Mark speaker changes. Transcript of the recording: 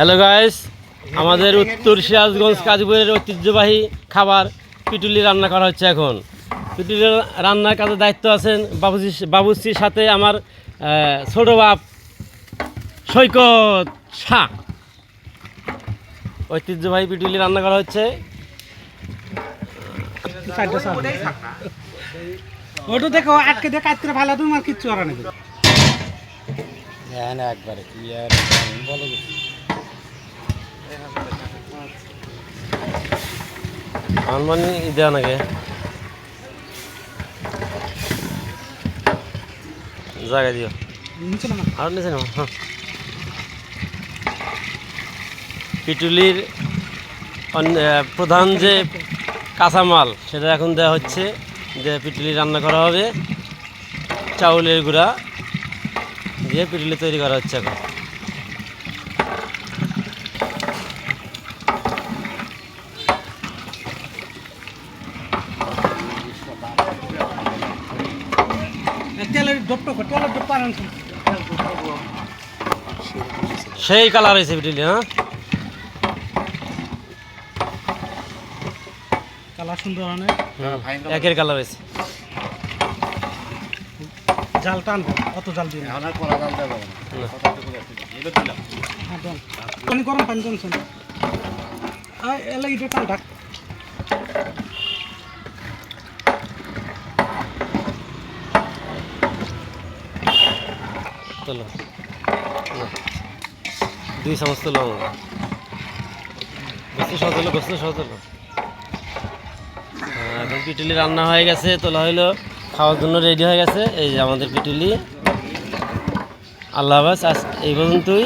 Speaker 1: Hello guys আমাদের উত্তর সিরাজগঞ্জ কাজীপুরের ঐতিহ্যবাহী খাবার পিটুলি রান্না করা হচ্ছে এখন। পিটুলি রান্নার কাজে দায়িত্ব আছেন বাবুজি বাবুশ্রীর সাথে আমার ছোট বাপ সৈকত শাহ। ঐতিহ্যবাহী পিটুলি রান্না করা হচ্ছে।
Speaker 2: ওটা দেখো আটকে দেখে আটকে ভালো তুমি আর কিচ্ছু আর নেবে
Speaker 1: হ্যাঁ একবারে কি আর বলো। আনমানি দেওয়া নাকি? জায়গা দিও আর নিচে হ্যাঁ পিটুলির প্রধান যে কাঁচামাল সেটা এখন দেওয়া হচ্ছে যে পিটুলি রান্না করা হবে। চাউলের গুঁড়া দিয়ে পিটুলি তৈরি করা হচ্ছে এখন।
Speaker 2: তেলের ডোপ টোপ তেলের ডোপ পারেন
Speaker 1: সেই কালার হয়েছে পিটুলি হ্যাঁ?
Speaker 2: কালার সুন্দর অনেক
Speaker 1: একের কালার হয়েছে।
Speaker 2: জাল টানবো অত জাল দিন
Speaker 1: না।
Speaker 2: হ্যাঁ দেন পানি গরম পানি জমছেন এলে এটা টান ডাক
Speaker 1: তোলো। দুই চামচ এখন পিটুলি রান্না হয়ে গেছে, তোলা হইল খাওয়ার জন্য রেডি হয়ে গেছে। এই যে আমাদের পিটুলি। আল্লাহ আবাস আজ এই পর্যন্তই।